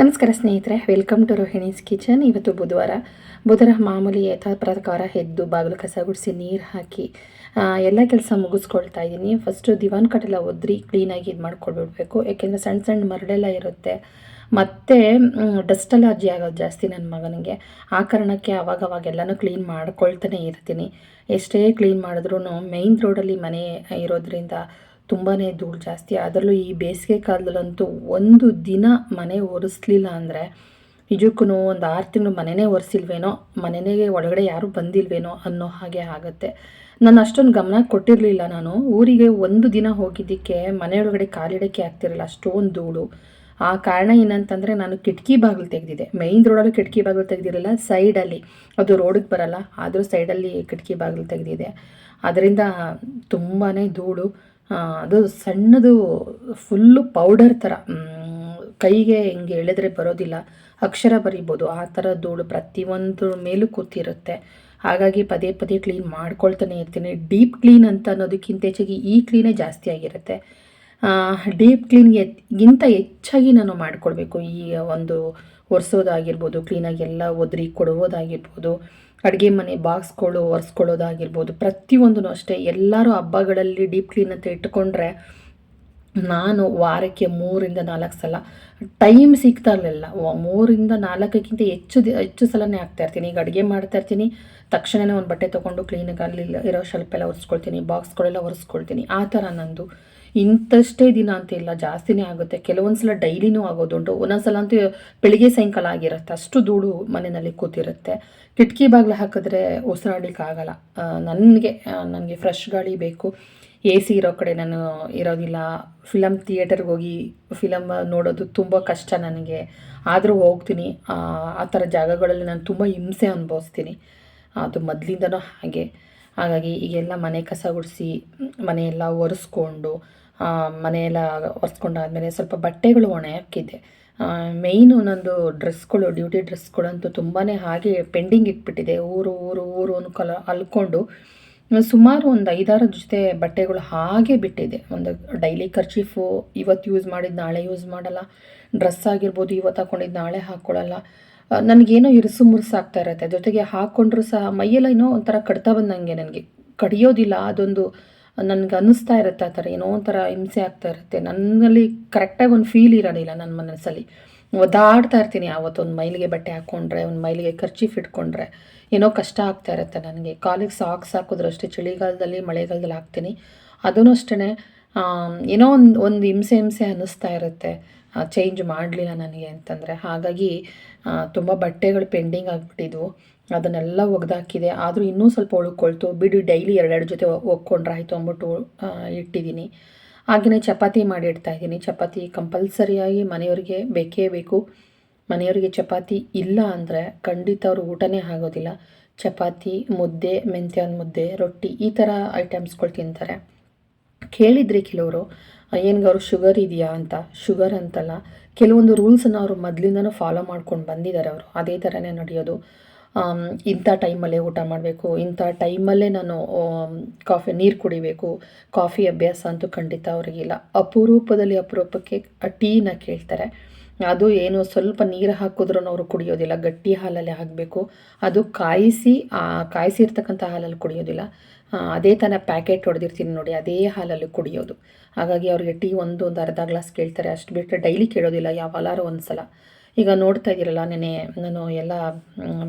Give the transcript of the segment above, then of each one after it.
ನಮಸ್ಕಾರ ಸ್ನೇಹಿತರೆ welcome to Rohini's kitchen ಇವತ್ತು ಬುಧವಾರ. ಬುಧವಾರ ಮಾಮೂಲಿ ಯಥಾ ಪ್ರಕಾರ ಎದ್ದು ಬಾಗಿಲು ಕಸ ಗುಡಿಸಿ ನೀರು ಹಾಕಿ ಎಲ್ಲ ಕೆಲಸ ಮುಗಿಸ್ಕೊಳ್ತಾ ಇದ್ದೀನಿ. ಫಸ್ಟು ದಿವಾನ್ ಕಟ್ಟೆಲ್ಲ ಒದ್ರಿ ಕ್ಲೀನಾಗಿ ಇದು ಮಾಡ್ಕೊಳ್ಬಿಡ್ಬೇಕು. ಯಾಕೆಂದರೆ ಸಣ್ಣ ಸಣ್ಣ ಮರಳೆಲ್ಲ ಇರುತ್ತೆ. ಮತ್ತು ಡಸ್ಟ್ ಅಲರ್ಜಿ ಆಗೋದು ಜಾಸ್ತಿ ನನ್ನ ಮಗನಿಗೆ. ಆ ಕಾರಣಕ್ಕೆ ಅವಾಗ ಅವಾಗ ಎಲ್ಲನೂ ಕ್ಲೀನ್ ಮಾಡ್ಕೊಳ್ತಾನೆ ಇರ್ತೀನಿ. ಎಷ್ಟೇ ಕ್ಲೀನ್ ಮಾಡಿದ್ರೂ ಮೈನ್ ರೋಡಲ್ಲಿ ಮನೆ ಇರೋದ್ರಿಂದ ತುಂಬಾ ಧೂಳು ಜಾಸ್ತಿ. ಅದರಲ್ಲೂ ಈ ಬೇಸಿಗೆ ಕಾಲದಲ್ಲಂತೂ ಒಂದು ದಿನ ಮನೆ ಒರೆಸ್ಲಿಲ್ಲ ಅಂದರೆ ನಿಜಕ್ಕೂ ಒಂದು ಆರು ತಿಂಗಳು ಮನೆಯೇ ಒರೆಸಿಲ್ವೇನೋ ಮನೆಯೇ ಒಳಗಡೆ ಯಾರೂ ಬಂದಿಲ್ವೇನೋ ಅನ್ನೋ ಹಾಗೆ ಆಗುತ್ತೆ. ನಾನು ಅಷ್ಟೊಂದು ಗಮನ ಕೊಟ್ಟಿರಲಿಲ್ಲ ನಾನು. ಊರಿಗೆ ಒಂದು ದಿನ ಹೋಗಿದ್ದಕ್ಕೆ ಮನೆಯೊಳಗಡೆ ಕಾಲಿಡೋಕ್ಕೆ ಆಗ್ತಿರಲಿಲ್ಲ, ಅಷ್ಟೊಂದು ಧೂಳು. ಆ ಕಾರಣ ಏನಂತಂದರೆ ನಾನು ಕಿಟಕಿ ಬಾಗಿಲು ತೆಗೆದಿದ್ದೆ. ಮೇಯ್ನ್ ರೋಡಲ್ಲಿ ಕಿಟಕಿ ಬಾಗಿಲು ತೆಗೆದಿರಲಿಲ್ಲ ಸೈಡಲ್ಲಿ ಅದು ರೋಡಿಗೆ ಬರಲ್ಲ, ಆದರೂ ಸೈಡಲ್ಲಿ ಕಿಟಕಿ ಬಾಗಿಲು ತೆಗೆದಿದೆ. ಅದರಿಂದ ತುಂಬಾ ಧೂಳು. ಅದು ಸಣ್ಣದು ಫುಲ್ಲು ಪೌಡರ್ ಥರ ಕೈಗೆ ಹಿಂಗೆ ಎಳೆದ್ರೆ ಬರೋದಿಲ್ಲ. ಅಕ್ಷರ ಬರಿಬೋದು. ಆ ಥರ ಧೂಳು ಪ್ರತಿಯೊಂದು ಮೇಲೂ ಕೂತಿರುತ್ತೆ. ಹಾಗಾಗಿ ಪದೇ ಪದೇ ಕ್ಲೀನ್ ಮಾಡ್ಕೊಳ್ತಾನೆ ಇರ್ತೀನಿ. ಡೀಪ್ ಕ್ಲೀನ್ ಅಂತ ಅನ್ನೋದಕ್ಕಿಂತ ಹೆಚ್ಚಾಗಿ ಈ ಕ್ಲೀನೇ ಜಾಸ್ತಿ ಆಗಿರುತ್ತೆ. ಡೀಪ್ ಕ್ಲೀನ್ಗೆ ಗಿಂತ ಹೆಚ್ಚಾಗಿ ನಾನು ಮಾಡಿಕೊಡ್ಬೇಕು ಈ ಒಂದು ಒರೆಸೋದಾಗಿರ್ಬೋದು ಕ್ಲೀನಾಗಿ ಎಲ್ಲ ಒದರಿ ಕೊಡುವುದಾಗಿರ್ಬೋದು ಅಡುಗೆ ಮನೆ ಬಾಕ್ಸ್ಗಳು ಒರೆಸ್ಕೊಳ್ಳೋದಾಗಿರ್ಬೋದು ಪ್ರತಿಯೊಂದೂ ಅಷ್ಟೇ. ಎಲ್ಲರೂ ಹಬ್ಬಗಳಲ್ಲಿ ಡೀಪ್ ಕ್ಲೀನ್ ಅಂತ ಇಟ್ಕೊಂಡ್ರೆ ನಾನು ವಾರಕ್ಕೆ ಮೂರಿಂದ ನಾಲ್ಕು ಸಲ ಟೈಮ್ ಸಿಗ್ತಾ ಇರಲಿಲ್ಲ. ಮೂರಿಂದ ನಾಲ್ಕಕ್ಕಿಂತ ಹೆಚ್ಚು ದಿ, ಹೆಚ್ಚು ಸಲನೇ ಇರ್ತೀನಿ. ಈಗ ಅಡುಗೆ ಮಾಡ್ತಾ ಇರ್ತೀನಿ ತಕ್ಷಣವೇ ಒಂದು ಬಟ್ಟೆ ತೊಗೊಂಡು ಕ್ಲೀನಾಗಿ ಅಲ್ಲಿ ಇರೋ ಶೆಲ್ಪೆಲ್ಲ ಒರೆಸ್ಕೊಳ್ತೀನಿ, ಬಾಕ್ಸ್ಗಳೆಲ್ಲ ಒರೆಸ್ಕೊಳ್ತೀನಿ. ಆ ಥರ ನಂದು ಇಂಥಷ್ಟೇ ದಿನ ಅಂತ ಇಲ್ಲ, ಜಾಸ್ತಿನೇ ಆಗುತ್ತೆ. ಕೆಲವೊಂದು ಸಲ ಡೈಲಿನೂ ಆಗೋದುಂಟು ಒಂದೊಂದು ಸಲ ಅಂತೂ ಬೆಳಿಗ್ಗೆ ಸಾಯಂಕಾಲ ಆಗಿರುತ್ತೆ. ಅಷ್ಟು ಧೂಳು ಮನೆಯಲ್ಲಿ ಕೂತಿರುತ್ತೆ. ಕಿಟಕಿ ಬಾಗಿಲು ಹಾಕಿದ್ರೆ ಉಸಿರಾಡ್ಲಿಕ್ಕೆ ಆಗಲ್ಲ. ನನಗೆ ನನಗೆ ಫ್ರೆಶ್ ಗಾಳಿ ಬೇಕು. ಎ ಸಿ ಇರೋ ಕಡೆ ನಾನು ಇರೋದಿಲ್ಲ. ಫಿಲಮ್ ಥಿಯೇಟರ್ಗೆ ಹೋಗಿ ಫಿಲಮ್ ನೋಡೋದು ತುಂಬ ಕಷ್ಟ ನನಗೆ. ಆದರೂ ಹೋಗ್ತೀನಿ. ಆ ಥರ ಜಾಗಗಳಲ್ಲಿ ನಾನು ತುಂಬ ಹಿಂಸೆ ಅನುಭವಿಸ್ತೀನಿ. ಅದು ಮೊದಲಿಂದನೂ ಹಾಗೆ. ಹಾಗಾಗಿ ಈಗೆಲ್ಲ ಮನೆ ಕಸ ಗುಡಿಸಿ, ಮನೆಯೆಲ್ಲ ಒರೆಸ್ಕೊಂಡು ಮನೆಯೆಲ್ಲ ಒರೆಸ್ಕೊಂಡಾದ್ಮೇಲೆ ಸ್ವಲ್ಪ ಬಟ್ಟೆಗಳು ಒಣ ಹಾಕಿದ್ದೆ. ಮೇಯ್ನು ನಂದು ಡ್ರೆಸ್ಗಳು ಡ್ಯೂಟಿ ಡ್ರೆಸ್ಗಳಂತೂ ತುಂಬಾ ಹಾಗೆ ಪೆಂಡಿಂಗ್ ಇಟ್ಬಿಟ್ಟಿದೆ. ಊರು ಊರು ಊರು ಅನ್ಕೊಲ, ಅಲ್ಕೊಂಡು ಸುಮಾರು ಒಂದು ಐದಾರು ಜೊತೆ ಬಟ್ಟೆಗಳು ಹಾಗೆ ಬಿಟ್ಟಿದೆ. ಒಂದು ಡೈಲಿ ಖರ್ಚೀಫು ಇವತ್ತು ಯೂಸ್ ಮಾಡಿದ, ನಾಳೆ ಯೂಸ್ ಮಾಡಲ್ಲ. ಡ್ರೆಸ್ ಆಗಿರ್ಬೋದು ಇವತ್ತು ಹಾಕ್ಕೊಂಡಿದ್ದು ನಾಳೆ ಹಾಕ್ಕೊಳ್ಳಲ್ಲ ನನಗೇನೋ ಇರಿಸು ಮುರುಸು ಆಗ್ತಾ ಇರುತ್ತೆ. ಜೊತೆಗೆ ಹಾಕ್ಕೊಂಡ್ರೂ ಸಹ ಮೈಯೆಲ್ಲ ಏನೋ ಒಂಥರ ಕಡ್ತಾ ಬಂದಂಗೆ ನನಗೆ. ಕಡಿಯೋದಿಲ್ಲ, ಅದೊಂದು ನನಗೆ ಅನ್ನಿಸ್ತಾ ಇರುತ್ತೆ ಆ ಥರ ಏನೋ ಒಂಥರ ಹಿಂಸೆ ಆಗ್ತಾ ಇರುತ್ತೆ. ನನ್ನಲ್ಲಿ ಕರೆಕ್ಟಾಗಿ ಒಂದು ಫೀಲ್ ಇರೋದಿಲ್ಲ ನನ್ನ ಮನಸ್ಸಲ್ಲಿ. ಒದಾಡ್ತಾ ಇರ್ತೀನಿ. ಯಾವತ್ತೊಂದು ಮೈಲಿಗೆ ಬಟ್ಟೆ ಹಾಕ್ಕೊಂಡ್ರೆ ಒಂದು ಮೈಲಿಗೆ ಖರ್ಚೀಫ್ ಇಟ್ಕೊಂಡ್ರೆ, ಏನೋ ಕಷ್ಟ ಆಗ್ತಾ ಇರುತ್ತೆ ನನಗೆ. ಕಾಲಿಗೆ ಸಾಕ್ಸ್ ಹಾಕಿದ್ರು ಅಷ್ಟೇ ಚಳಿಗಾಲದಲ್ಲಿ, ಮಳೆಗಾಲದಲ್ಲಿ ಹಾಕ್ತೀನಿ. ಅದೂ ಅಷ್ಟೇ ಏನೋ ಒಂದು ಒಂದು ಹಿಂಸೆ ಹಿಂಸೆ ಅನ್ನಿಸ್ತಾ ಇರುತ್ತೆ. ಚೇಂಜ್ ಮಾಡಲಿಲ್ಲ ನನಗೆ ಅಂತಂದರೆ. ಹಾಗಾಗಿ ತುಂಬ ಬಟ್ಟೆಗಳು ಪೆಂಡಿಂಗ್ ಆಗಿಬಿಟ್ಟಿದ್ವು. ಅದನ್ನೆಲ್ಲ ಒಗೆದಾಕಿದೆ. ಆದರೂ ಇನ್ನೂ ಸ್ವಲ್ಪ ಉಳ್ಕೊಳ್ತು ಬಿಡಿ ಡೈಲಿ ಎರಡೆರಡು ಜೊತೆ ಒಗ್ಕೊಂಡ್ರೆ ಆಯಿತು ಅಂದ್ಬಿಟ್ಟು ಇಟ್ಟಿದ್ದೀನಿ ಹಾಗೆಯೇ ಚಪಾತಿ ಮಾಡಿ ಇಡ್ತಾ ಇದ್ದೀನಿ. ಚಪಾತಿ ಕಂಪಲ್ಸರಿಯಾಗಿ ಮನೆಯವ್ರಿಗೆ ಬೇಕೇ ಬೇಕು. ಮನೆಯವರಿಗೆ ಚಪಾತಿ ಇಲ್ಲ ಅಂದರೆ ಖಂಡಿತ ಅವರು ಊಟನೇ ಆಗೋದಿಲ್ಲ. ಚಪಾತಿ, ಮುದ್ದೆ, ಮೆಂತ್ಯನ ಮುದ್ದೆ, ರೊಟ್ಟಿ ಈ ಥರ ಐಟಮ್ಸ್ಗಳು ತಿಂತಾರೆ. ಕೇಳಿದ್ರಿ ಕೆಲವರು, ಏನಿಗೆ ಅವರು ಶುಗರ್ ಇದೆಯಾ ಅಂತ? ಶುಗರ್ ಅಂತಲ್ಲ. ಕೆಲವೊಂದು ರೂಲ್ಸನ್ನು ಅವರು ಮೊದಲಿಂದನೂ ಫಾಲೋ ಮಾಡ್ಕೊಂಡು ಬಂದಿದ್ದಾರೆ ಅವರು. ಅದೇ ಥರನೇ ನಡೆಯೋದು. ಇಂಥ ಟೈಮಲ್ಲೇ ಊಟ ಮಾಡಬೇಕು. ಇಂಥ ಟೈಮಲ್ಲೇ ನಾನು ಕಾಫಿ, ನೀರು ಕುಡಿಬೇಕು. ಕಾಫಿ ಅಭ್ಯಾಸ ಅಂತೂ ಖಂಡಿತ ಅವರಿಗಿಲ್ಲ. ಅಪರೂಪದಲ್ಲಿ ಅಪರೂಪಕ್ಕೆ ಟೀನ ಕೇಳ್ತಾರೆ. ಅದು ಏನು ಸ್ವಲ್ಪ ನೀರು ಹಾಕಿದ್ರೂ ಅವರು ಕುಡಿಯೋದಿಲ್ಲ. ಗಟ್ಟಿ ಹಾಲಲ್ಲೇ ಹಾಕಬೇಕು. ಅದು ಕಾಯಿಸಿ ಕಾಯಿಸಿರ್ತಕ್ಕಂಥ ಹಾಲಲ್ಲಿ ಕುಡಿಯೋದಿಲ್ಲ. ಅದೇ ಥರ ಪ್ಯಾಕೆಟ್ ಹೊಡೆದಿರ್ತೀನಿ ನೋಡಿ, ಅದೇ ಹಾಲಲ್ಲಿ ಕುಡಿಯೋದು. ಹಾಗಾಗಿ ಅವ್ರಿಗೆ ಟೀ ಒಂದು ಒಂದು ಅರ್ಧ ಗ್ಲಾಸ್ ಕೇಳ್ತಾರೆ. ಅಷ್ಟು ಬಿಟ್ಟರೆ ಡೈಲಿ ಕೇಳೋದಿಲ್ಲ. ಯಾವಾಗಾರು ಒಂದು ಸಲ ಈಗ ನೋಡ್ತಾ ಇದ್ದೀರಲ್ಲ ನೆನೆ ನಾನು ಎಲ್ಲ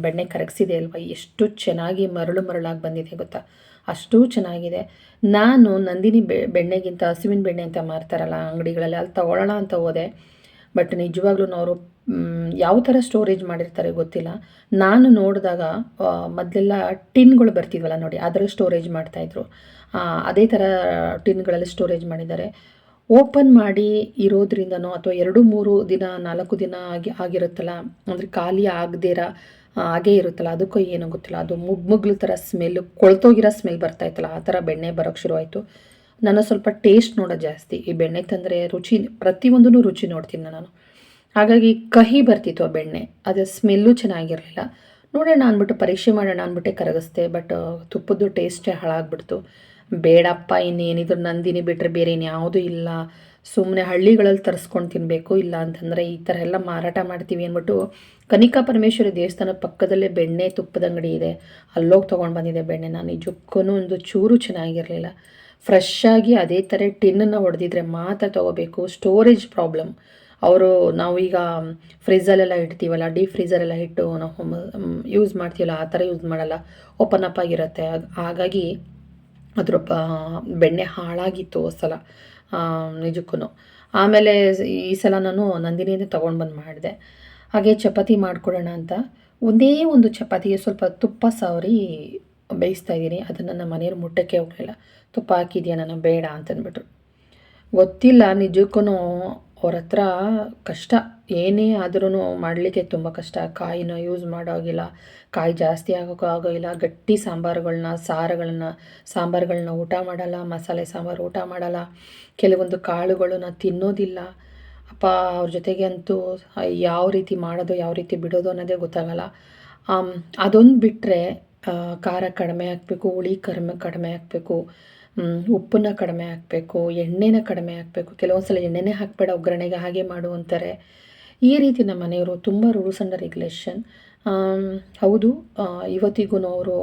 ಬೆಣ್ಣೆ ಕರಗಿಸಿದೆ ಅಲ್ವಾ? ಎಷ್ಟು ಚೆನ್ನಾಗಿ ಮರಳು ಮರಳಾಗಿ ಬಂದಿದೆ ಗೊತ್ತಾ? ಅಷ್ಟು ಚೆನ್ನಾಗಿದೆ. ನಾನು ನಂದಿನಿ ಬೆಣ್ಣೆಗಿಂತ, ಹಸುವಿನ ಬೆಣ್ಣೆ ಅಂತ ಮಾರ್ತಾರಲ್ಲ ಅಂಗಡಿಗಳಲ್ಲಿ, ಅಲ್ಲಿ ತಗೊಳ್ಳೋಣ ಅಂತ ಹೋದೆ. ಬಟ್ ನಿಜವಾಗ್ಲೂ ಅವರು ಯಾವ ಥರ ಸ್ಟೋರೇಜ್ ಮಾಡಿರ್ತಾರೆ ಗೊತ್ತಿಲ್ಲ. ನಾನು ನೋಡಿದಾಗ ಮೊದಲೆಲ್ಲ ಟಿನ್ಗಳು ಬರ್ತಿದ್ವಲ್ಲ ನೋಡಿ, ಅದರಲ್ಲಿ ಸ್ಟೋರೇಜ್ ಮಾಡ್ತಾಯಿದ್ರು ಅದೇ ಥರ ಟಿನ್ಗಳಲ್ಲಿ ಸ್ಟೋರೇಜ್ ಮಾಡಿದ್ದಾರೆ. ಓಪನ್ ಮಾಡಿ ಇರೋದ್ರಿಂದನೋ ಅಥವಾ ಎರಡು, ಮೂರು ದಿನ, ನಾಲ್ಕು ದಿನ ಆಗಿ, ಆಗಿರುತ್ತಲ್ಲ, ಅಂದರೆ ಖಾಲಿ ಆಗದಿರ ಹಾಗೇ ಇರುತ್ತಲ್ಲ, ಅದಕ್ಕೂ ಏನೋ ಗೊತ್ತಿಲ್ಲ. ಅದು ಮುಗ್ಮುಗ್ಲು ಥರ ಸ್ಮೆಲ್ ಕೊಳ್ತೋಗಿರೋ ಸ್ಮೆಲ್ ಬರ್ತಾ ಇತ್ತಲ್ಲ, ಆ ಥರ ಬೆಣ್ಣೆ ಬರೋಕ್ಕೆ ಶುರುವಾಯಿತು ನಾನು ಸ್ವಲ್ಪ ಟೇಸ್ಟ್ ನೋಡೋದು ಜಾಸ್ತಿ. ಈ ಬೆಣ್ಣೆ ತಂದರೆ ರುಚಿ ಪ್ರತಿಯೊಂದೂ ರುಚಿ ನೋಡ್ತೀನಿ ನಾನು. ಹಾಗಾಗಿ ಕಹಿ ಬರ್ತಿತ್ತು ಆ ಬೆಣ್ಣೆ. ಅದು ಸ್ಮೆಲ್ಲು ಚೆನ್ನಾಗಿರಲಿಲ್ಲ. ನೋಡೋಣ ಅಂದ್ಬಿಟ್ಟು ಪರೀಕ್ಷೆ ಮಾಡೋಣ ಅಂದ್ಬಿಟ್ಟೆ ಕರಗಿಸ್ದೆ ಬಟ್ ತುಪ್ಪದ್ದು ಟೇಸ್ಟೇ ಹಾಳಾಗ್ಬಿಡ್ತು. ಬೇಡಪ್ಪ, ಇನ್ನೇನಿದ್ರು ನಂದಿನಿ ಬಿಟ್ಟರೆ ಬೇರೆ ಇನ್ಯಾವುದೂ ಇಲ್ಲ. ಸುಮ್ಮನೆ ಹಳ್ಳಿಗಳಲ್ಲಿ ತರಿಸ್ಕೊಂಡು ತಿನ್ನಬೇಕು ಇಲ್ಲ ಅಂತಂದರೆ ಈ ಥರ ಎಲ್ಲ ಮಾರಾಟ ಮಾಡ್ತೀವಿ ಅಂದ್ಬಿಟ್ಟು ಕನಿಕಾ ಪರಮೇಶ್ವರಿ ದೇವಸ್ಥಾನ ಪಕ್ಕದಲ್ಲೇ ಬೆಣ್ಣೆ ತುಪ್ಪದ ಅಂಗಡಿ ಇದೆ. ಅಲ್ಲೋಗಿ ತೊಗೊಂಡು ಬಂದಿದ್ದೆ ನಾನು ನಿಜಕ್ಕೂ ಒಂದು ಚೂರು ಚೆನ್ನಾಗಿರಲಿಲ್ಲ. ಫ್ರೆಶ್ ಆಗಿ ಅದೇ ಥರ ಟಿನ್ನನ್ನು ಹೊಡೆದಿದ್ರೆ ಮಾತ್ರ ತೊಗೋಬೇಕು. ಸ್ಟೋರೇಜ್ ಪ್ರಾಬ್ಲಮ್ ಅವರು ನಾವು ಈಗ ಫ್ರಿಜ್ಜಲ್ಲೆಲ್ಲ ಇಡ್ತೀವಲ್ಲ ಡೀ ಫ್ರೀಝರೆಲ್ಲ ಇಟ್ಟು ನಾವು ಯೂಸ್ ಮಾಡ್ತೀವಲ್ಲ, ಆ ಥರ ಯೂಸ್ ಮಾಡಲ್ಲ. ಓಪನ್ ಅಪ್ ಆಗಿರುತ್ತೆ. ಹಾಗಾಗಿ ಅದ್ರ ಬೆಣ್ಣೆ ಹಾಳಾಗಿತ್ತು ಸಲ ನಿಜಕ್ಕೂ ಆಮೇಲೆ ಈ ಸಲ ನಾನು ನಂದಿನಿಯಿಂದ ತೊಗೊಂಡು ಬಂದು ಮಾಡಿದೆ. ಹಾಗೆ ಚಪಾತಿ ಮಾಡಿಕೊಡೋಣ ಅಂತ ಒಂದೇ ಒಂದು ಚಪಾತಿಗೆ ಸ್ವಲ್ಪ ತುಪ್ಪ ಸವರಿ ಬೇಯಿಸ್ತಾ ಇದ್ದೀನಿ. ಅದನ್ನು ನಮ್ಮ ಮನೆಯವ್ರು ಮುಟ್ಟಕ್ಕೆ ಹೋಗಲಿಲ್ಲ. ತುಪ್ಪ ಹಾಕಿದೆಯಾ ನಾನು, ಬೇಡ ಅಂತಂದ್ಬಿಟ್ರು. ಗೊತ್ತಿಲ್ಲ ನಿಜಕ್ಕೂ ಅವ್ರ ಹತ್ರ ಕಷ್ಟ. ಏನೇ ಆದ್ರೂ ಮಾಡಲಿಕ್ಕೆ ತುಂಬ ಕಷ್ಟ. ಕಾಯಿನ ಯೂಸ್ ಮಾಡೋಗಿಲ್ಲ. ಕಾಯಿ ಜಾಸ್ತಿ ಆಗೋಕ್ಕೂ ಆಗೋಗಿಲ್ಲ ಗಟ್ಟಿ ಸಾಂಬಾರುಗಳನ್ನ ಸಾರುಗಳನ್ನ ಸಾಂಬಾರುಗಳನ್ನ ಊಟ ಮಾಡಲ್ಲ. ಮಸಾಲೆ ಸಾಂಬಾರು ಊಟ ಮಾಡಲ್ಲ. ಕೆಲವೊಂದು ಕಾಳುಗಳನ್ನ ತಿನ್ನೋದಿಲ್ಲ. ಅಪ್ಪ, ಅವ್ರ ಜೊತೆಗೆ ಅಂತೂ ಯಾವ ರೀತಿ ಮಾಡೋದು, ಯಾವ ರೀತಿ ಬಿಡೋದು ಅನ್ನೋದೇ ಗೊತ್ತಾಗಲ್ಲ. ಅದೊಂದು ಬಿಟ್ಟರೆ ಖಾರ ಕಡಿಮೆ ಹಾಕಬೇಕು ಹುಳಿ ಕಡಿಮೆ ಕಡಿಮೆ ಹಾಕಬೇಕು ಉಪ್ಪನ್ನ ಕಡಿಮೆ ಹಾಕಬೇಕು, ಎಣ್ಣೆನ ಕಡಿಮೆ ಹಾಕಬೇಕು. ಕೆಲವೊಂದು ಸಲ ಎಣ್ಣೆನೇ ಹಾಕಬೇಡ, ಒಗ್ಗರಣೆಗೆ ಹಾಗೆ ಮಾಡು ಅಂತಾರೆ. ಈ ರೀತಿ ನಮ್ಮ ಮನೆಯವರು ತುಂಬ ರೂಲ್ಸ್ ಅಂಡ್ ರೆಗ್ಯುಲೇಷನ್ ಹೌದು ಇವತ್ತಿಗೂ ಅವರು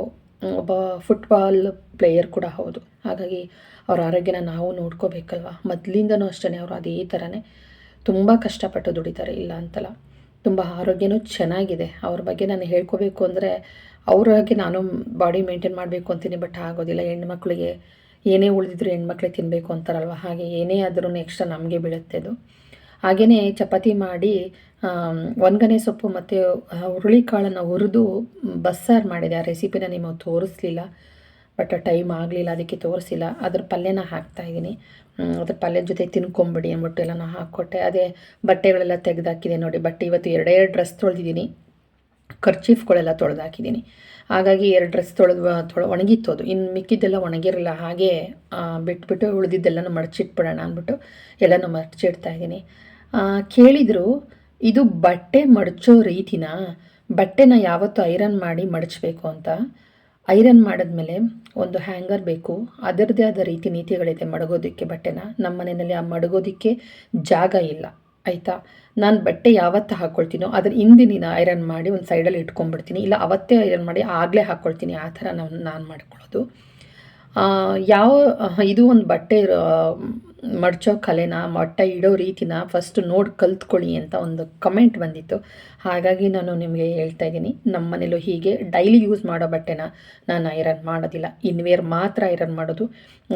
ಒಬ್ಬ ಫುಟ್ಬಾಲ್ ಪ್ಲೇಯರ್ ಕೂಡ ಹೌದು. ಹಾಗಾಗಿ ಅವ್ರ ಆರೋಗ್ಯನ ನಾವು ನೋಡ್ಕೋಬೇಕಲ್ವ? ಮೊದಲಿಂದನೂ ಅಷ್ಟೇ ಅವರು ಅದೇ ಥರನೇ ತುಂಬ ಕಷ್ಟಪಟ್ಟು ದುಡಿತಾರೆ, ಇಲ್ಲ ಅಂತಲ್ಲ. ತುಂಬ ಆರೋಗ್ಯನೂ ಚೆನ್ನಾಗಿದೆ. ಅವ್ರ ಬಗ್ಗೆ ನಾನು ಹೇಳ್ಕೋಬೇಕು ಅಂದರೆ, ಅವ್ರ ನಾನು ಬಾಡಿ ಮೇಂಟೈನ್ ಮಾಡಬೇಕು ಅಂತೀನಿ ಬಟ್ ಆಗೋದಿಲ್ಲ. ಹೆಣ್ಮಕ್ಳಿಗೆ ಏನೇ ಉಳಿದಿದ್ರು ಹೆಣ್ಮಕ್ಳಿಗೆ ತಿನ್ನಬೇಕು ಅಂತಾರಲ್ವ? ಹಾಗೆ ಏನೇ ಆದರೂ ಎಕ್ಸ್ಟ್ರಾ ನಮಗೆ ಬೀಳುತ್ತೆ ಅದು. ಹಾಗೆಯೇ ಚಪಾತಿ ಮಾಡಿ ಒನ್ಗನೆ ಸೊಪ್ಪು ಮತ್ತು ಹುರುಳಿಕಾಳನ್ನು ಹುರಿದು ಬಸ್ಸಾರು ಮಾಡಿದೆ. ಆ ರೆಸಿಪಿನ ನಿಮಗೆ ತೋರಿಸ್ಲಿಲ್ಲ. ಬಟ್ ಟೈಮ್ ಆಗಲಿಲ್ಲ, ಅದಕ್ಕೆ ತೋರಿಸಿಲ್ಲ. ಅದ್ರ ಪಲ್ಯನ ಹಾಕ್ತಾಯಿದ್ದೀನಿ ಅದ್ರ ಪಲ್ಯದ ಜೊತೆ ತಿನ್ಕೊಂಬಿಡಿ ಅಂದ್ಬಿಟ್ಟು ಎಲ್ಲ ನಾನು ಹಾಕ್ಕೊಟ್ಟೆ. ಅದೇ ಬಟ್ಟೆಗಳೆಲ್ಲ ತೆಗೆದಾಕಿದೆ ನೋಡಿ. ಬಟ್ ಇವತ್ತು ಎರಡೇ ಡ್ರೆಸ್ ತೊಳೆದಿದ್ದೀನಿ ಕರ್ಚೀಫ್ಗಳೆಲ್ಲ ತೊಳೆದಾಕಿದ್ದೀನಿ. ಹಾಗಾಗಿ ಎರಡು ಡ್ರೆಸ್ ತೊಳೆದು ತೊಳೆ, ಒಣಗಿತ್ತು ಅದು. ಇನ್ನು ಮಿಕ್ಕಿದ್ದೆಲ್ಲ ಒಣಗಿರಲ್ಲ, ಹಾಗೆ ಬಿಟ್ಬಿಟ್ಟು ಉಳಿದಿದ್ದೆಲ್ಲನೂ ಮಡಚಿಟ್ಬಿಡೋಣ ಅಂದ್ಬಿಟ್ಟು ಎಲ್ಲನೂ ಮಡಚಿಡ್ತಾ ಇದ್ದೀನಿ. ಕೇಳಿದರು, ಇದು ಬಟ್ಟೆ ಮಡಚೋ ರೀತಿನ? ಬಟ್ಟೆನ ಯಾವತ್ತೂ ಐರನ್ ಮಾಡಿ ಮಡಚಬೇಕು ಅಂತ. ಐರನ್ ಮಾಡಿದ್ಮೇಲೆ ಒಂದು ಹ್ಯಾಂಗರ್ ಬೇಕು. ಅದರದೇ ಆದ ರೀತಿ ನೀತಿಗಳಿದೆ ಮಡಗೋದಕ್ಕೆ ಬಟ್ಟೆನ. ನಮ್ಮ ಮನೆಯಲ್ಲಿ ಆ ಮಡಗೋದಕ್ಕೆ ಜಾಗ ಇಲ್ಲ, ಆಯಿತಾ? ನಾನು ಬಟ್ಟೆ ಯಾವತ್ತು ಹಾಕ್ಕೊಳ್ತೀನೋ ಅದ್ರ ಹಿಂದಿನ ಐರನ್ ಮಾಡಿ ಒಂದು ಸೈಡಲ್ಲಿ ಇಟ್ಕೊಂಡ್ಬಿಡ್ತೀನಿ. ಇಲ್ಲ ಅವತ್ತೇ ಐರನ್ ಮಾಡಿ ಆಗಲೇ ಹಾಕ್ಕೊಳ್ತೀನಿ ಆ ಥರ ನಾನು ನಾನು ಮಾಡ್ಕೊಳ್ಳೋದು. ಯಾವ ಇದು ಒಂದು ಬಟ್ಟೆ ಮಡ್ಚೋ ಕಲೆನ, ಮೊಟ್ಟೆ ಇಡೋ ರೀತಿನ ಫಸ್ಟ್ ನೋಡಿ ಕಲ್ತ್ಕೊಳ್ಳಿ ಅಂತ ಒಂದು ಕಮೆಂಟ್ ಬಂದಿತ್ತು. ಹಾಗಾಗಿ ನಾನು ನಿಮಗೆ ಹೇಳ್ತಾ ಇದ್ದೀನಿ ನಮ್ಮ ಮನೇಲೂ ಹೀಗೆ ಡೈಲಿ ಯೂಸ್ ಮಾಡೋ ಬಟ್ಟೆನ ನಾನು ಐರನ್ ಮಾಡೋದಿಲ್ಲ. ಇನ್ವೇರ್ ಮಾತ್ರ ಐರನ್ ಮಾಡೋದು.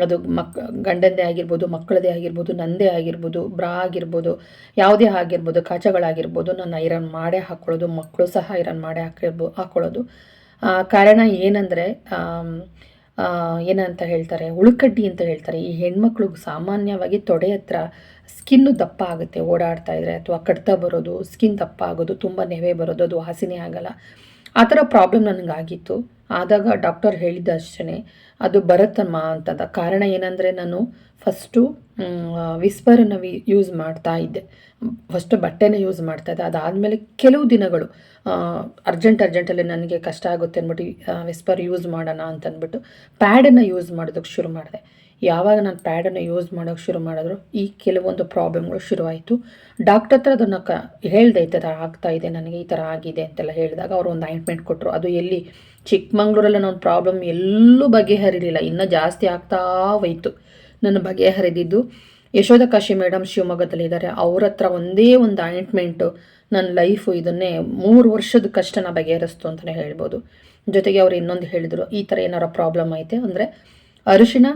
ಅದು ಮಕ್, ಗಂಡಂದೇ ಆಗಿರ್ಬೋದು, ಮಕ್ಕಳದೇ ಆಗಿರ್ಬೋದು, ನಂದೇ ಆಗಿರ್ಬೋದು, ಬ್ರಾ ಆಗಿರ್ಬೋದು, ಯಾವುದೇ ಆಗಿರ್ಬೋದು ಕಾಚಗಳಾಗಿರ್ಬೋದು ನಾನು ಐರನ್ ಮಾಡೇ ಹಾಕ್ಕೊಳ್ಳೋದು ಮಕ್ಕಳು ಸಹ ಐರನ್ ಮಾಡೇ ಹಾಕಿರ್ಬೋ ಹಾಕ್ಕೊಳ್ಳೋದು ಕಾರಣ ಏನಂದರೆ ಏನಂತ ಹೇಳ್ತಾರೆ ಉಳುಕಡ್ಡಿ ಅಂತ ಹೇಳ್ತಾರೆ. ಈ ಹೆಣ್ಮಕ್ಳು ಸಾಮಾನ್ಯವಾಗಿ ತೊಡೆ ಹತ್ರ ಸ್ಕಿನ್ನು ದಪ್ಪ ಆಗುತ್ತೆ. ಓಡಾಡ್ತಾ ಇದ್ರೆ ಅಥವಾ ಕಡ್ತಾ ಬರೋದು ಸ್ಕಿನ್ ದಪ್ಪ ಆಗೋದು, ತುಂಬ ನೆವೆ ಬರೋದು, ಅದು ವಾಸನೆ ಆಗಲ್ಲ. ಆ ಥರ ಪ್ರಾಬ್ಲಮ್ ನನಗಾಗಿತ್ತು. ಆದಾಗ ಡಾಕ್ಟರ್ ಹೇಳಿದ್ದ ಅಷ್ಟೇ ಅದು ಬರುತ್ತಮ್ಮ ಅಂತದ. ಕಾರಣ ಏನಂದರೆ ನಾನು ಫಸ್ಟು ವಿಸ್ಪರನ್ನು ವಿ ಯೂಸ್ ಮಾಡ್ತಾ ಇದ್ದೆ. ಫಸ್ಟು ಬಟ್ಟೆನ ಯೂಸ್ ಮಾಡ್ತಾ ಇದ್ದೆ. ಅದಾದಮೇಲೆ ಕೆಲವು ದಿನಗಳು ಅರ್ಜೆಂಟ್ ಅರ್ಜೆಂಟಲ್ಲಿ ನನಗೆ ಕಷ್ಟ ಆಗುತ್ತೆ ಅಂದ್ಬಿಟ್ಟು ವಿಸ್ಪರ್ ಯೂಸ್ ಮಾಡೋಣ ಅಂತಂದ್ಬಿಟ್ಟು ಪ್ಯಾಡನ್ನು ಯೂಸ್ ಮಾಡೋದಕ್ಕೆ ಶುರು ಮಾಡಿದೆ. ಯಾವಾಗ ನಾನು ಪ್ಯಾಡನ್ನು ಯೂಸ್ ಮಾಡೋಕ್ಕೆ ಶುರು ಮಾಡಿದ್ರು, ಈ ಕೆಲವೊಂದು ಪ್ರಾಬ್ಲಮ್ಗಳು ಶುರುವಾಯಿತು. ಡಾಕ್ಟರ್ ಹತ್ರ ಅದನ್ನು ಕ, ಹೇಳಿದೆ ಈ ಥರ ಆಗ್ತಾ ಇದೆ, ನನಗೆ ಈ ಥರ ಆಗಿದೆ ಅಂತೆಲ್ಲ ಹೇಳಿದಾಗ ಅವರು ಒಂದು ಆಯಿಂಟ್ಮೆಂಟ್ ಕೊಟ್ಟರು ಅದು ಎಲ್ಲಿ? ಚಿಕ್ಕಮಂಗ್ಳೂರಲ್ಲಿ ನನ್ನ ಪ್ರಾಬ್ಲಮ್ ಎಲ್ಲೂ ಬಗೆಹರಿಲಿಲ್ಲ. ಇನ್ನೂ ಜಾಸ್ತಿ ಆಗ್ತಾ ಹೋಯ್ತು. ನನ್ನ ಬಗೆಹರಿದಿದ್ದು. ಯಶೋಧ ಕಾಶಿ ಮೇಡಮ್ ಶಿವಮೊಗ್ಗದಲ್ಲಿದ್ದಾರೆ ಅವ್ರ ಹತ್ರ ಒಂದೇ ಒಂದು ಆಯಿಂಟ್ಮೆಂಟು ನನ್ನ ಲೈಫು ಇದನ್ನೇ ಮೂರು ವರ್ಷದ ಕಷ್ಟನ ಬಗೆಹರಿಸ್ತು ಅಂತಲೇ ಹೇಳ್ಬೋದು. ಜೊತೆಗೆ ಅವ್ರು ಇನ್ನೊಂದು ಹೇಳಿದರು, ಈ ಥರ ಏನಾರ ಪ್ರಾಬ್ಲಮ್ ಐತೆ? ಅಂದರೆ ಅರಿಶಿನ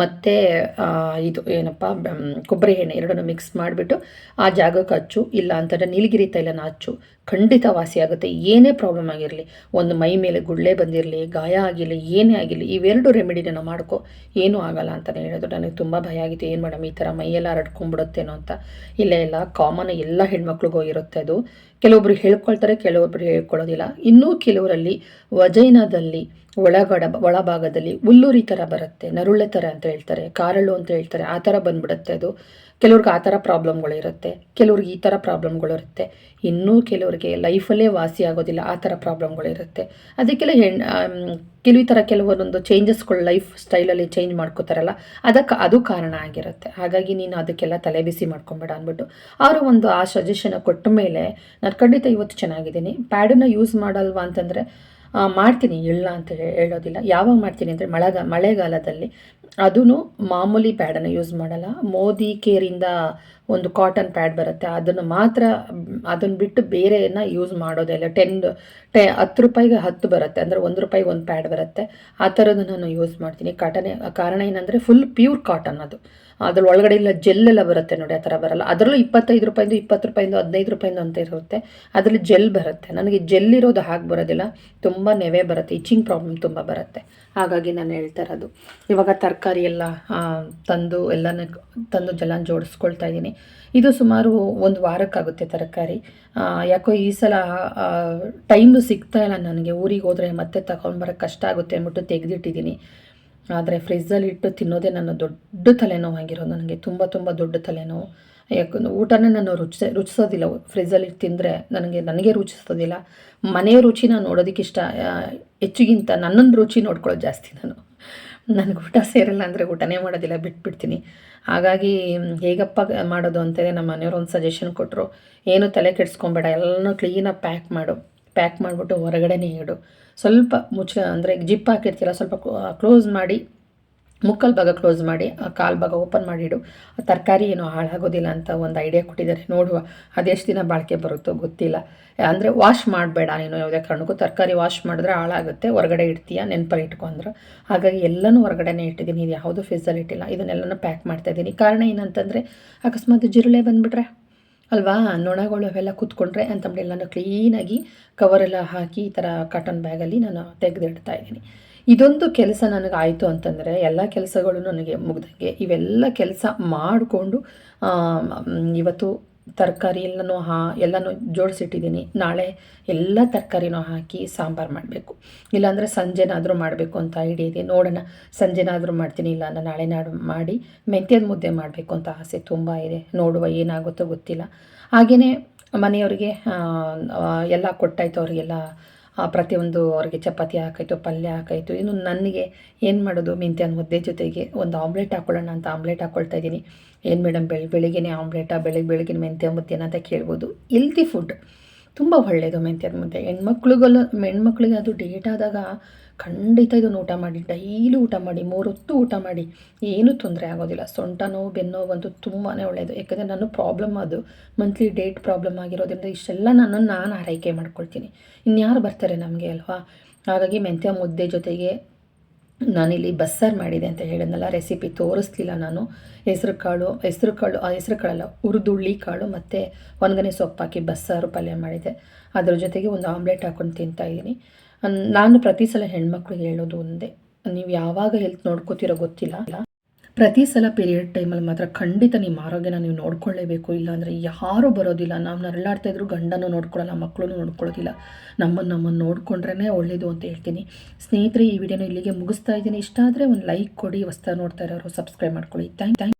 ಮತ್ತು ಇದು ಏನಪ್ಪ ಕೊಬ್ಬರಿ ಎಣ್ಣೆ ಎರಡನ್ನು ಮಿಕ್ಸ್ ಮಾಡಿಬಿಟ್ಟು ಆ ಜಾಗಕ್ಕೆ ಹಚ್ಚು. ಇಲ್ಲ ಅಂತಂದರೆ ನೀಲಗಿರಿ ತೈಲನ ಹಚ್ಚು. ಖಂಡಿತ ವಾಸಿಯಾಗುತ್ತೆ ಏನೇ ಪ್ರಾಬ್ಲಮ್ ಆಗಿರಲಿ, ಒಂದು ಮೈ ಮೇಲೆ ಗುಳ್ಳೆ ಬಂದಿರಲಿ, ಗಾಯ ಆಗಿರಲಿ, ಏನೇ ಆಗಿರಲಿ, ಇವೆರಡು ರೆಮಿಡಿನ ಮಾಡ್ಕೊ. ಏನೂ ಆಗಲ್ಲ ಅಂತಲೇ ಹೇಳೋದು. ನನಗೆ ತುಂಬ ಭಯ ಆಗಿತ್ತು ಏನು ಮೇಡಮ್ ಈ ಥರ ಮೈಯೆಲ್ಲ ಹರಡ್ಕೊಂಡ್ಬಿಡುತ್ತೇನೋ ಅಂತ. ಇಲ್ಲ ಇಲ್ಲ. ಕಾಮನ್ ಎಲ್ಲ ಹೆಣ್ಮಕ್ಳಿಗೂ ಇರುತ್ತೆ ಅದು. ಕೆಲವೊಬ್ರು ಹೇಳ್ಕೊಳ್ತಾರೆ, ಕೆಲವೊಬ್ರು ಹೇಳ್ಕೊಳ್ಳೋದಿಲ್ಲ. ಇನ್ನೂ ಕೆಲವರಲ್ಲಿ ವಜೈನದಲ್ಲಿ ಒಳಗಡ ಒಳಭಾಗದಲ್ಲಿ ಹುಲ್ಲುರಿ ಥರ ಬರುತ್ತೆ, ನರುಳೆ ಥರ ಅಂತ ಹೇಳ್ತಾರೆ, ಕಾರಳು ಅಂತ ಹೇಳ್ತಾರೆ, ಆ ಥರ ಬಂದ್ಬಿಡುತ್ತೆ ಅದು. ಕೆಲವ್ರಿಗೆ ಆ ಥರ ಪ್ರಾಬ್ಲಮ್ಗಳಿರುತ್ತೆ ಕೆಲವ್ರಿಗೆ ಈ ಥರ ಪ್ರಾಬ್ಲಮ್ಗಳಿರುತ್ತೆ ಇನ್ನೂ ಕೆಲವ್ರಿಗೆ ಲೈಫಲ್ಲೇ ವಾಸಿ ಆಗೋದಿಲ್ಲ ಆ ಥರ ಪ್ರಾಬ್ಲಮ್ಗಳಿರುತ್ತೆ ಅದಕ್ಕೆಲ್ಲ ಹೆಣ್ ಕೆಲವು ಥರ ಕೆಲವೊಂದೊಂದು ಚೇಂಜಸ್ಗಳು ಲೈಫ್ ಸ್ಟೈಲಲ್ಲಿ ಚೇಂಜ್ ಮಾಡ್ಕೋತಾರಲ್ಲ, ಅದಕ್ಕೆ ಅದು ಕಾರಣ ಆಗಿರುತ್ತೆ. ಹಾಗಾಗಿ ನೀನು ಅದಕ್ಕೆಲ್ಲ ತಲೆ ಬಿಸಿ ಮಾಡ್ಕೊಂಬೇಡ ಅಂದ್ಬಿಟ್ಟು. ಅವರು ಒಂದು ಆ ಸಜೆಷನ್ ಕೊಟ್ಟ ಮೇಲೆ ನಾನು ಖಂಡಿತ ಇವತ್ತು ಚೆನ್ನಾಗಿದ್ದೀನಿ. ಪ್ಯಾಡನ್ನು ಯೂಸ್ ಮಾಡಲ್ವಾ ಅಂತಂದರೆ ಮಾಡ್ತೀನಿ, ಇಲ್ಲ ಅಂತ ಹೇಳೋದಿಲ್ಲ. ಯಾವಾಗ ಮಾಡ್ತೀನಿ ಅಂದರೆ ಮಳೆಗ ಮಳೆಗಾಲದಲ್ಲಿ. ಅದೂ ಮಾಮೂಲಿ ಪ್ಯಾಡನ್ನು ಯೂಸ್ ಮಾಡಲ್ಲ. ಮೋದಿ ಕೇರಿಂದ ಒಂದು ಕಾಟನ್ ಪ್ಯಾಡ್ ಬರುತ್ತೆ. ಅದನ್ನು ಮಾತ್ರ, ಅದನ್ನು ಬಿಟ್ಟು ಬೇರೆಯನ್ನು ಯೂಸ್ ಮಾಡೋದಿಲ್ಲ ಟೆನ್ ಟೆ ಹತ್ತು ರೂಪಾಯಿಗೆ ಹತ್ತು ಬರುತ್ತೆ. ಅಂದರೆ ಒಂದು ರೂಪಾಯಿಗೆ ಒಂದು ಪ್ಯಾಡ್ ಬರುತ್ತೆ. ಆ ಥರದ್ದು ನಾನು ಯೂಸ್ ಮಾಡ್ತೀನಿ. ಕಾಟನ್ ಕಾರಣ ಏನಂದರೆ ಫುಲ್ ಪ್ಯೂರ್ ಕಾಟನ್ ಅದು. ಅದ್ರ ಒಳಗಡೆ ಇಲ್ಲ ಜೆಲ್ ಎಲ್ಲ ಬರುತ್ತೆ ನೋಡಿ, ಆ ಥರ ಬರಲ್ಲ. ಅದರಲ್ಲೂ ಇಪ್ಪತ್ತೈದು ರೂಪಾಯಿಂದ ಇಪ್ಪತ್ತು ರೂಪಾಯಿಂದ ಹದಿನೈದು ರೂಪಾಯಿಂದ ಅಂತ ಇರುತ್ತೆ. ಅದರಲ್ಲಿ ಜೆಲ್ ಬರುತ್ತೆ. ನನಗೆ ಜೆಲ್ ಇರೋದು ಹಾಗೆ ಬರೋದಿಲ್ಲ. ತುಂಬ ನೆವೆ ಬರುತ್ತೆ. ಇಚಿಂಗ್ ಪ್ರಾಬ್ಲಮ್ ತುಂಬ ಬರುತ್ತೆ. ಹಾಗಾಗಿ ನಾನು ಹೇಳ್ತಾ ಇರೋದು. ಇವಾಗ ತರಕಾರಿ ಎಲ್ಲ ತಂದು ಎಲ್ಲನೂ ತಂದು ಜಲ ಜೋಡಿಸ್ಕೊಳ್ತಾ ಇದ್ದೀನಿ. ಇದು ಸುಮಾರು ಒಂದು ವಾರಕ್ಕಾಗುತ್ತೆ ತರಕಾರಿ. ಯಾಕೋ ಈ ಸಲ ಟೈಮ್ ಸಿಗ್ತಾ ಇಲ್ಲ ನನಗೆ. ಊರಿಗೆ ಹೋದರೆ ಮತ್ತೆ ತಗೊಂಡ್ಬರೋಕ್ಕೆ ಕಷ್ಟ ಆಗುತ್ತೆ ಅಂದ್ಬಿಟ್ಟು ತೆಗೆದಿಟ್ಟಿದ್ದೀನಿ. ಆದರೆ ಫ್ರಿಜ್ಜಲ್ಲಿ ಇಟ್ಟು ತಿನ್ನೋದೇ ನನ್ನ ದೊಡ್ಡ ತಲೆನೋವು ಆಗಿರೋದು. ನನಗೆ ತುಂಬ ತುಂಬ ದೊಡ್ಡ ತಲೆನೋವು. ಯಾಕಂದ್ರೆ ಊಟನೇ ನಾನು ರುಚಿಸ ರುಚಿಸೋದಿಲ್ಲ. ಫ್ರಿಜ್ಜಲ್ಲಿ ತಿಂದರೆ ನನಗೆ ನನಗೆ ರುಚಿಸೋದಿಲ್ಲ. ಮನೆಯ ರುಚಿನ ನೋಡೋದಕ್ಕೆ ಇಷ್ಟ ಹೆಚ್ಚಿಗಿಂತ ನನ್ನೊಂದು ರುಚಿ ನೋಡ್ಕೊಳ್ಳೋದು ಜಾಸ್ತಿ ನಾನು. ನನಗೆ ಊಟ ಸೇರಲ್ಲ ಅಂದರೆ ಊಟನೇ ಮಾಡೋದಿಲ್ಲ. ಬಿಟ್ಬಿಡ್ತೀನಿ. ಹಾಗಾಗಿ ಹೇಗಪ್ಪ ಮಾಡೋದು ಅಂತೇಳಿ ನಮ್ಮ ಮನೆಯವ್ರು ಒಂದು ಸಜೆಷನ್ ಕೊಟ್ಟರು ಏನು ತಲೆ ಕೆಡಿಸ್ಕೊಬೇಡ, ಎಲ್ಲನೂ ಕ್ಲೀನಾಗಿ ಪ್ಯಾಕ್ ಮಾಡು. ಪ್ಯಾಕ್ ಮಾಡಿಬಿಟ್ಟು ಹೊರಗಡೆನೇ ಇಡು. ಸ್ವಲ್ಪ ಮುಚ್ಚ ಅಂದರೆ ಜಿಪ್ ಹಾಕಿರ್ತೀರ, ಸ್ವಲ್ಪ ಕ್ಲೋಸ್ ಮಾಡಿ ಮುಕ್ಕಲ್ ಭಾಗ ಕ್ಲೋಸ್ ಮಾಡಿ, ಆ ಕಾಲು ಭಾಗ ಓಪನ್ ಮಾಡಿಡು ತರಕಾರಿ ಏನೋ ಹಾಳಾಗೋದಿಲ್ಲ ಅಂತ ಒಂದು ಐಡಿಯಾ ಕೊಟ್ಟಿದ್ದಾರೆ. ನೋಡುವ ಅದೆಷ್ಟು ದಿನ ಬಾಳಿಕೆ ಬರುತ್ತೋ ಗೊತ್ತಿಲ್ಲ. ಅಂದರೆ ವಾಶ್ ಮಾಡಬೇಡ ನೀನು ಯಾವುದೇ ಕಾರಣಕ್ಕೂ. ತರಕಾರಿ ವಾಶ್ ಮಾಡಿದ್ರೆ ಹಾಳಾಗುತ್ತೆ. ಹೊರಗಡೆ ಇಡ್ತೀಯ? ನೆನಪಲ್ಲಿ ಇಟ್ಕೊಂಡ್ರು. ಹಾಗಾಗಿ ಎಲ್ಲನೂ ಹೊರಗಡೆನೇ ಇಟ್ಟಿದ್ದೀನಿ. ಇದು ಯಾವುದೂ ಫ್ರಿಜ್ಜಲ್ಲಿ ಇಟ್ಟಿಲ್ಲ. ಇದನ್ನೆಲ್ಲನೂ ಪ್ಯಾಕ್ ಮಾಡ್ತಾ ಇದ್ದೀನಿ. ಕಾರಣ ಏನಂತಂದರೆ ಅಕಸ್ಮಾತ್ ಜಿರುಳೆ ಬಂದುಬಿಟ್ರೆ ಅಲ್ವಾ? ನೊಣಗಳು ಅವೆಲ್ಲ ಕೂತ್ಕೊಂಡ್ರೆ ಅಂತಂದ್ರೆ ಎಲ್ಲನೂ ಕ್ಲೀನಾಗಿ ಕವರೆಲ್ಲ ಹಾಕಿ ಈ ಥರ ಕಾಟನ್ ಬ್ಯಾಗಲ್ಲಿ ನಾನು ತೆಗೆದಿಡ್ತಾ ಇದ್ದೀನಿ. ಇದೊಂದು ಕೆಲಸ ನನಗೆ ಆಯಿತು ಅಂತಂದರೆ ಎಲ್ಲ ಕೆಲಸಗಳು ನನಗೆ ಮುಗ್ದಂಗೆ. ಇವೆಲ್ಲ ಕೆಲಸ ಮಾಡಿಕೊಂಡು ಇವತ್ತು ತರಕಾರಿ ಎಲ್ಲನೂ ಹಾ, ಎಲ್ಲನೂ ಜೋಡಿಸಿಟ್ಟಿದ್ದೀನಿ. ನಾಳೆ ಎಲ್ಲ ತರಕಾರಿನೂ ಹಾಕಿ ಸಾಂಬಾರು ಮಾಡಬೇಕು. ಇಲ್ಲಾಂದರೆ ಸಂಜೆನಾದರೂ ಮಾಡಬೇಕು ಅಂತ ಐಡಿಯಾ ಇದೆ. ನೋಡೋಣ, ಸಂಜೆನಾದರೂ ಮಾಡ್ತೀನಿ ಇಲ್ಲ ನಾಳೆ ನಾಡು ಮಾಡಿ ಮೆಂತ್ಯದ ಮುದ್ದೆ ಮಾಡಬೇಕು ಅಂತ ಆಸೆ ತುಂಬ ಇದೆ. ನೋಡುವ ಏನಾಗುತ್ತೋ ಗೊತ್ತಿಲ್ಲ. ಹಾಗೆಯೇ ಮನೆಯವರಿಗೆ ಎಲ್ಲ ಕೊಟ್ಟಾಯ್ತು, ಅವರಿಗೆಲ್ಲ ಪ್ರತಿಯೊಂದು ಅವ್ರಿಗೆ ಚಪಾತಿ ಹಾಕಾಯ್ತು, ಪಲ್ಯ ಹಾಕಾಯ್ತು, ಇನ್ನು ನನಗೆ ಏನು ಮಾಡೋದು ಮೆಂತ್ಯನ ಮುದ್ದೆ ಜೊತೆಗೆ ಒಂದು ಆಮ್ಲೆಟ್ ಹಾಕೊಳ್ಳೋಣ ಅಂತ ಆಮ್ಲೆಟ್ ಹಾಕ್ಕೊಳ್ತಾ ಇದ್ದೀನಿ. ಏನು ಮೇಡಮ್ ಬೆಳಿ, ಬೆಳಿಗ್ಗೆನೇ ಆಮ್ಲೆಟಾ ಬೆಳಗ್ಗೆ ಬೆಳಗ್ಗೆ ಮೆಂತ್ಯ ಮುದ್ದೆನ ಅಂತ ಕೇಳ್ಬೋದು. ಹೆಲ್ತಿ ಫುಡ್ ತುಂಬ ಒಳ್ಳೆಯದು ಮೆಂತ್ಯದ ಮುದ್ದೆ. ಹೆಣ್ಮಕ್ಳಿಗೆಲ್ಲ, ಹೆಣ್ಮಕ್ಳಿಗೆ ಅದು ಡೇಟ್ ಆದಾಗ ಖಂಡಿತ ಇದನ್ನು ಊಟ ಮಾಡಿ, ಡೈಲಿ ಊಟ ಮಾಡಿ, ಮೂರೊತ್ತು ಊಟ ಮಾಡಿ, ಏನೂ ತೊಂದರೆ ಆಗೋದಿಲ್ಲ. ಸೊಂಟ ನೋವು ಬೆನ್ನೋವು ಅಂತೂ ತುಂಬಾ ಒಳ್ಳೆಯದು ಯಾಕಂದರೆ ನಾನು ಪ್ರಾಬ್ಲಮ್ ಅದು ಮಂತ್ಲಿ ಡೇಟ್ ಪ್ರಾಬ್ಲಮ್ ಆಗಿರೋದ್ರಿಂದ ಇಷ್ಟೆಲ್ಲ ನಾನು ನಾನು ಆರೈಕೆ ಮಾಡ್ಕೊಳ್ತೀನಿ. ಇನ್ಯಾರು ಬರ್ತಾರೆ ನಮಗೆ ಅಲ್ವಾ? ಹಾಗಾಗಿ ಮೆಂತ್ಯ ಮುದ್ದೆ ಜೊತೆಗೆ ನಾನಿಲ್ಲಿ ಬಸ್ಸಾರು ಮಾಡಿದೆ ಅಂತ ಹೇಳಿದ್ನಲ್ಲ ರೆಸಿಪಿ ತೋರಿಸ್ಲಿಲ್ಲ ನಾನು. ಹೆಸರು ಕಾಳು ಹೆಸರು ಕಾಳು, ಆ ಹೆಸ್ರು ಕಾಳಲ್ಲ ಹುರಿದುಳ್ಳಿ ಕಾಳು ಮತ್ತು ಒಣಗನೆ ಸೊಪ್ಪು ಹಾಕಿ ಬಸ್ಸಾರು ಪಲ್ಯ ಮಾಡಿದೆ. ಅದ್ರ ಜೊತೆಗೆ ಒಂದು ಆಮ್ಲೆಟ್ ಹಾಕೊಂಡು ತಿಂತಾ ಇದ್ದೀನಿ. ಅನ್- ನಾನು ಪ್ರತಿ ಸಲ ಹೆಣ್ಮಕ್ಳಿಗೆ ಹೇಳೋದು ಒಂದೇ. ನೀವು ಯಾವಾಗ ಹೆಲ್ತ್ ನೋಡ್ಕೋತಿರೋ ಗೊತ್ತಿಲ್ಲ. ಪ್ರತಿ ಸಲ ಪೀರಿಯಡ್ ಟೈಮಲ್ಲಿ ಮಾತ್ರ ಖಂಡಿತ ನಿಮ್ಮ ಆರೋಗ್ಯನ ನೀವು ನೋಡ್ಕೊಳ್ಳೇಬೇಕು. ಇಲ್ಲಾಂದರೆ ಯಾರೂ ಬರೋದಿಲ್ಲ. ನಾವು ನರಳಾಡ್ತಾ ಇದ್ರು ಗಂಡನೂ ನೋಡ್ಕೊಳ್ಳಲ್ಲ ಮಕ್ಕಳು ನೋಡ್ಕೊಳ್ಳೋದಿಲ್ಲ ನಮ್ಮನ್ನು ನಮ್ಮನ್ನು ನೋಡ್ಕೊಂಡ್ರೇ ಒಳ್ಳೇದು ಅಂತ ಹೇಳ್ತೀನಿ. ಸ್ನೇಹಿತರೆ, ಈ ವಿಡಿಯೋನ ಇಲ್ಲಿಗೆ ಮುಗಿಸ್ತಾ ಇದ್ದೀನಿ. ಇಷ್ಟ ಆದರೆ ಒಂದು ಲೈಕ್ ಕೊಡಿ ಹೊಸ್ತಾ ನೋಡ್ತಾ ಇರೋರು ಸಬ್ಸ್ಕ್ರೈಬ್ ಮಾಡ್ಕೊಳ್ಳಿ. Thank thank.